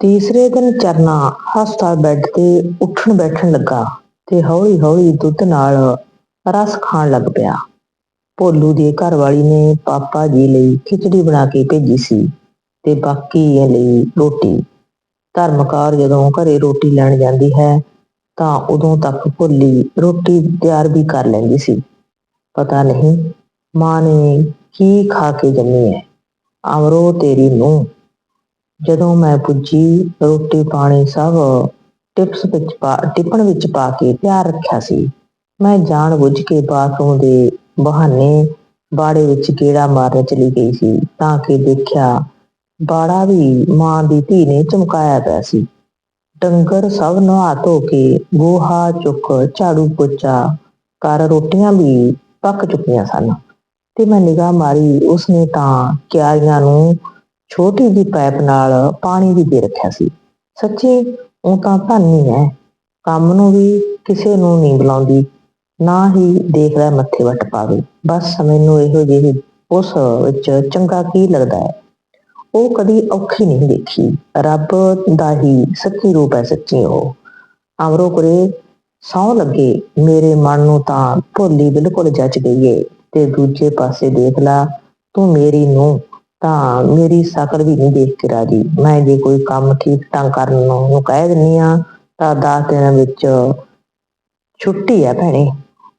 ਤੀਸਰੇ ਦਿਨ ਚਰਨਾ ਹਸਪਤਾਲ ਬੈੱਡ ਤੇ ਉੱਠਣ ਬੈਠਣ ਲੱਗਾ ਤੇ ਹੌਲੀ ਹੌਲੀ ਦੁੱਧ ਨਾਲ ਰਸ ਖਾਣ ਲੱਗ ਪਿਆ। ਭੋਲੂ ਦੀ ਘਰਵਾਲੀ ਨੇ ਪਾਪਾ ਜੀ ਲਈ ਖਿਚੜੀ ਬਣਾ ਕੇ ਭੇਜੀ ਸੀ ਤੇ ਬਾਕੀ ਲਈ ਰੋਟੀ। ਧਰਮਕਾਰ ਜਦੋਂ ਘਰੇ ਰੋਟੀ ਲੈਣ ਜਾਂਦੀ ਹੈ ਤਾਂ ਉਦੋਂ ਤੱਕ ਭੋਲੀ ਰੋਟੀ ਤਿਆਰ ਵੀ ਕਰ ਲੈਂਦੀ ਸੀ। ਪਤਾ ਨਹੀਂ ਮਾਂ ਨੇ ਕੀ ਖਾ ਕੇ ਜੰਮੀ ਹੈ। ਅਮਰੋ ਤੇਰੀ ਨੂੰ ਜਦੋਂ ਮੈਂ ਪੁੱਜੀ, ਰੋਟੀ ਪਾਣੀ ਸਭ ਟਿਪਸ ਵਿੱਚ ਪਾ, ਟਿਪਣ ਵਿੱਚ ਪਾ ਕੇ ਤਿਆਰ ਰੱਖਿਆ ਸੀ। ਮੈਂ ਜਾਣ ਬੁੱਝ ਕੇ ਬਾਥਰੂਮ ਦੇ ਬਹਾਨੇ ਬਾੜੇ ਵਿੱਚ ਗੇੜਾ ਮਾਰਨ ਚਲੀ ਗਈ ਸੀ, ਤਾਂ ਕਿ ਦੇਖਿਆ ਬਾੜਾ ਵੀ ਮਾਂ ਦੀ ਧੀ ਨੇ ਚਮਕਾਇਆ ਪਿਆ ਸੀ। ਡੰਗਰ ਸਭ ਨਹਾ ਧੋ ਕੇ ਗੋਹਾ ਚੁੱਕ, ਝਾੜੂ ਪੋਚਾ ਕਰ ਰੋਟੀਆਂ ਵੀ ਪੱਕ ਚੁੱਕੀਆਂ ਸਨ। ਤੇ ਮੈਂ ਨਿਗਾਹ ਮਾਰੀ, ਉਸਨੇ ਤਾਂ ਕਿਆਰੀਆਂ ਨੂੰ ਛੋਟੀ ਜਿਹੀ ਪਾਈਪ ਨਾਲ ਪਾਣੀ ਵੀ ਦੇ ਰੱਖਿਆ ਸੀ। ਸੱਚੀ, ਉਹ ਤਾਂ ਧਾਨੀ ਹੈ ਕੰਮ ਨੂੰ ਵੀ ਕਿਸੇ ਨੂੰ ਨਹੀਂ ਬੁਲਾਉਂਦੀ, ਨਾ ਹੀ ਦੇਖਦਾ ਮੱਥੇ ਵੱਟ ਪਾਵੇ। ਬਸ ਮੈਨੂੰ ਇਹੋ ਜਿਹੀ ਉਸ ਵਿੱਚ ਚੰਗਾ ਕੀ ਲੱਗਦਾ ਹੈ? ਉਹ ਕਦੀ ਔਖੀ ਨਹੀਂ ਦੇਖੀ। ਰੱਬ ਦਾ ਹੀ ਸੱਚੀ ਰੂਪ ਹੈ ਸੱਚੀ ਉਹ। ਅਮਰੋ ਕਰੇ, ਸੌ ਲੱਗੇ। ਮੇਰੇ ਮਨ ਨੂੰ ਤਾਂ ਭੋਲੀ ਬਿਲਕੁਲ ਜੱਜ ਗਈ ਏ। ਤੇ ਦੂਜੇ ਪਾਸੇ ਦੇਖ ਲਾ, ਤੂੰ ਮੇਰੀ ਨੂੰ ਤਾਂ ਮੇਰੀ ਸ਼ਕਲ ਵੀ ਨਹੀਂ ਦੇਖ ਕੇ ਰਾਜੀ। ਮੈਂ ਜੇ ਕੋਈ ਕੰਮ ਠੀਕ ਠਾਕ ਕਰਨ ਨੂੰ ਕਹਿ ਦਿੰਨੀ ਆ ਤਾਂ 10 ਦਿਨਾਂ ਵਿੱਚ ਛੁੱਟੀ ਆ ਭੈਣੇ।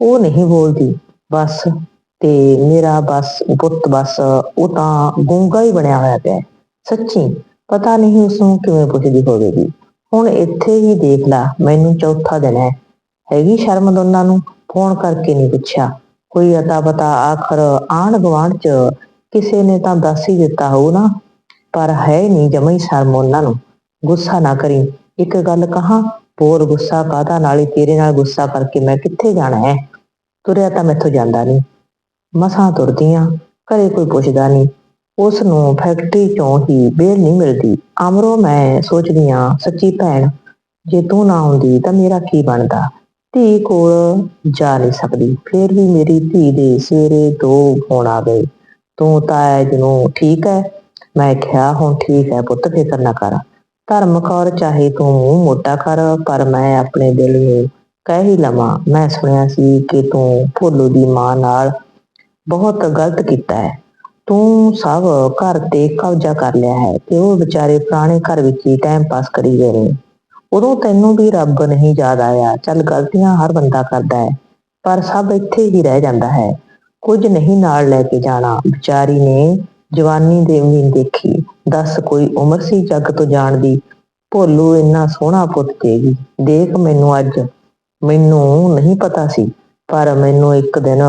ਉਹ ਨਹੀਂ ਬੋਲਦੀ। ਬਸ ਤੇ ਮੇਰਾ ਬਸ, ਪੁੱਤ ਬਸ, ਉਹ ਤਾਂ ਗੂੰਗਾ ਹੀ ਬਣਿਆ ਹੋਇਆ ਪਿਆ ਸੱਚੀ, ਪਤਾ ਨਹੀਂ ਉਸ ਨੂੰ ਕਿਵੇਂ ਪੁੱਛਦੀ ਹੋਵੇਗੀ। ਹੁਣ ਇੱਥੇ ਹੀ ਦੇਖ ਲਾ, ਮੈਨੂੰ ਚੌਥਾ ਦਿਨ ਹੈ। ਹੈਗੀ ਸ਼ਰਮ ਦੋਨਾਂ ਨੂੰ? ਫੋਨ ਕਰਕੇ ਨਹੀਂ ਪੁੱਛਿਆ। ਕੋਈ ਅਤਾ ਪਤਾ ਆਖਰ ਆਣ ਗੁਆਂਢ ਚ ਕਿਸੇ ਨੇ ਤਾਂ ਦੱਸ ਹੀ ਦਿੱਤਾ ਹੋਊ ਨਾ, ਪਰ ਹੈ ਨਹੀਂ ਜਮਈ ਸ਼ਰਮ ਉਹਨਾਂ ਨੂੰ। ਗੁੱਸਾ ਨਾ ਕਰੀ। ਇੱਕ ਗੱਲ ਕਹਾਂ, ਹੋਰ ਗੁੱਸਾ ਕਾਹਦਾ? ਨਾਲੇ ਤੇਰੇ ਨਾਲ ਗੁੱਸਾ ਕਰਕੇ ਮੈਂ ਕਿੱਥੇ ਜਾਣਾ ਹੈ? ਤੁਰਿਆ ਤਾਂ ਮੈਥੋਂ ਜਾਂਦਾ ਨਹੀਂ। ਮਸਾਂ ਤੁਰਦੀਆਂ, ਘਰੇ ਕੋਈ ਪੁੱਛਦਾ ਨਹੀਂ। ਉਸ ਨੂੰ ਫੈਕਟਰੀ ਚੋਂ ਹੀ ਬੇਲ ਨਹੀਂ ਮਿਲਦੀ। ਅਮਰੋ ਮੈਂ ਸੋਚਦੀ ਹਾਂ, ਸੱਚੀ ਭੈਣ, ਜੇ ਤੂੰ ਨਾ ਆਉਂਦੀ ਤਾਂ ਮੇਰਾ ਕੀ ਬਣਦਾ? ਧੀ ਕੋਲ ਜਾ ਨਹੀਂ ਸਕਦੀ। ਫਿਰ ਵੀ ਮੇਰੀ ਧੀ ਦੇ ਸਵੇਰੇ ਦੋ ਫੋਨ ਆ ਗਏ। ਤੂੰ ਤਾਂ ਨੂੰ ਠੀਕ ਹੈ। ਮੈਂ ਕਿਹਾ, ਹੁਣ ਠੀਕ ਹੈ ਪੁੱਤ, ਫਿਕਰ ਨਾ ਕਰ। ਧਰਮ ਕੌਰ, ਚਾਹੇ ਤੂੰ ਮੂੰਹ ਮੋਟਾ ਕਰ, ਪਰ ਮੈਂ ਆਪਣੇ ਦਿਲ ਨੂੰ ਕਹਿ ਹੀ ਲਵਾਂ। ਮੈਂ ਸੁਣਿਆ ਸੀ ਕਿ ਤੂੰ ਭੋਲੂ ਦੀ ਮਾਂ ਨਾਲ ਬਹੁਤ ਗਲਤ ਕੀਤਾ ਹੈ। ਤੂੰ ਸਭ ਘਰ ਤੇ ਕਬਜ਼ਾ ਕਰ ਲਿਆ ਹੈ ਤੇ ਉਹ ਵਿਚਾਰੇ ਪੁਰਾਣੇ ਘਰ ਵਿੱਚ ਹੀ ਟਾਈਮ ਪਾਸ ਕਰੀ ਗਏ ਨੇ। ਉਦੋਂ ਤੈਨੂੰ ਵੀ ਰੱਬ ਨਹੀਂ ਯਾਦ ਆਇਆ। ਚੱਲ ਗਲਤੀਆਂ ਹਰ ਬੰਦਾ ਕਰਦਾ ਹੈ, ਪਰ ਸਭ ਇੱਥੇ ਹੀ ਰਹਿ ਜਾਂਦਾ ਹੈ। ਕੁਝ ਨਹੀਂ ਨਾਲ ਲੈ ਕੇ ਜਾਣਾ। ਵਿਚਾਰੀ ਨੇ ਜਵਾਨੀ ਦੇ ਵੀ ਦੇਖੀ। ਦੱਸ ਕੋਈ ਉਮਰ ਸੀ ਜੱਗ ਤੋਂ ਜਾਣ ਦੀ? ਭੋਲੂ ਇੰਨਾ ਸੋਹਣਾ ਪੁੱਤ ਦੇਗੀ ਦੇਖ ਮੈਨੂੰ ਅੱਜ। ਮੈਨੂੰ ਨਹੀਂ ਪਤਾ ਸੀ, ਪਰ ਮੈਨੂੰ ਇੱਕ ਦਿਨ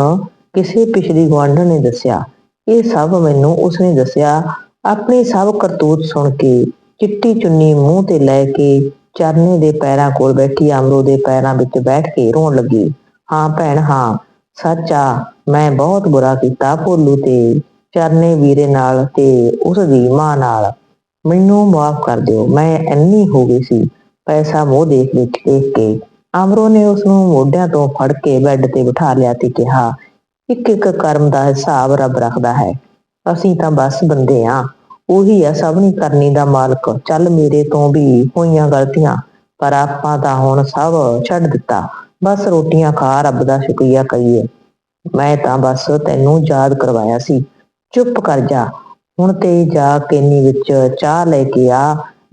ਕਿਸੇ ਪਿਛਲੀ ਗੁਆਂਢਣ ਨੇ ਦੱਸਿਆ। ਇਹ ਸਭ ਮੈਨੂੰ ਉਸਨੇ ਦੱਸਿਆ। ਆਪਣੀ ਸਭ ਕਰਤੂਤ ਸੁਣ ਕੇ ਚਿੱਟੀ ਚੁੰਨੀ ਮੂੰਹ ਤੇ ਲੈ ਕੇ ਚਰਨੇ ਦੇ ਪੈਰਾਂ ਕੋਲ ਬੈਠੀ ਅਮਰੋ ਦੇ ਪੈਰਾਂ ਵਿੱਚ ਬੈਠ ਕੇ ਰੋਣ ਲੱਗੀ। ਹਾਂ ਭੈਣ, ਹਾਂ। ਸੱਚ ਆ ਮੈਂ ਬਹੁਤ ਬੁਰਾ ਕੀਤਾ ਭੋਲੂ ਤੇ, ਚਰਨੇ ਵੀਰੇ ਨਾਲ ਤੇ ਉਸ ਦੀ ਮਾਂ ਨਾਲ। ਮੈਨੂੰ ਮਾਫ ਕਰ ਦਿਓ, ਮੈਂ ਇੰਨੀ ਹੋ ਗਈ ਸੀ, ਪੈਸਾ ਮੋਹ ਦੇਖ ਦੇਖ ਦੇਖ ਕੇ। ਅਮਰੋ ਨੇ ਉਸ ਨੂੰ ਮੋਢਿਆਂ ਤੋਂ ਫੜ ਕੇ ਬੈੱਡ ਤੇ ਬਿਠਾ ਲਿਆ ਤੇ ਕਿਹਾ, ਇੱਕ ਇੱਕ ਕਰਮ ਦਾ ਹਿਸਾਬ ਰੱਬ ਰੱਖਦਾ ਹੈ। ਅਸੀਂ ਤਾਂ ਬਸ ਬੰਦੇ ਆ। ਉਹੀ ਆ, ਸਭ ਕਰਨੀ ਦਾ ਮਾਲਕ। ਚੱਲ ਮੇਰੇ ਤੋਂ ਵੀ ਹੋਈਆਂ ਗਲਤੀਆਂ, ਪਰ ਆਪਾਂ ਤਾਂ ਹੁਣ ਸਭ ਛੱਡ ਦਿੱਤਾ। ਬਸ ਰੋਟੀਆਂ ਖਾ, ਰੱਬ ਦਾ ਸ਼ੁਕਰੀਆ ਕਰੀਏ ਮੈਂ ਤਾਂ ਬਸ ਤੈਨੂੰ ਯਾਦ ਕਰਵਾਇਆ ਸੀ। ਚੁੱਪ ਕਰ ਜਾ। ਹੁਣ ਤੇ ਜਾ ਕੇਨੀ ਵਿੱਚ ਚਾਹ ਲੈ ਕੇ ਆ।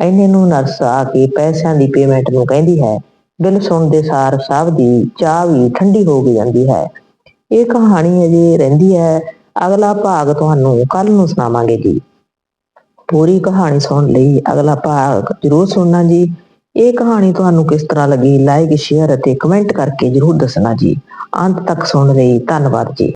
ਐਨੇ ਨੂੰ ਨਰਸ ਆ ਕੇ ਪੈਸਿਆਂ ਦੀ ਪੇਮੈਂਟ ਨੂੰ ਕਹਿੰਦੀ ਹੈ। ਬਿੱਲ ਸੁਣਦੇ ਸਾਰ ਸਭ ਦੀ ਚਾਹ ਵੀ ਠੰਡੀ ਹੋ ਗਈ ਜਾਂਦੀ ਹੈ। ਇਹ ਕਹਾਣੀ ਅਜੇ ਰਹਿੰਦੀ ਹੈ। ਅਗਲਾ ਭਾਗ ਤੁਹਾਨੂੰ ਕੱਲ ਨੂੰ ਸੁਣਾਵਾਂਗੇ ਜੀ। ਪੂਰੀ ਕਹਾਣੀ ਸੁਣਨ ਲਈ ਅਗਲਾ ਭਾਗ ਜ਼ਰੂਰ ਸੁਣਨਾ ਜੀ। ਇਹ ਕਹਾਣੀ ਤੁਹਾਨੂੰ ਕਿਸ ਤਰ੍ਹਾਂ ਲੱਗੀ? ਲਾਈਕ, ਸ਼ੇਅਰ ਅਤੇ ਕਮੈਂਟ ਕਰਕੇ ਜ਼ਰੂਰ ਦੱਸਣਾ ਜੀ। ਅੰਤ ਤੱਕ ਸੁਣ ਲਈ। ਧੰਨਵਾਦ ਜੀ।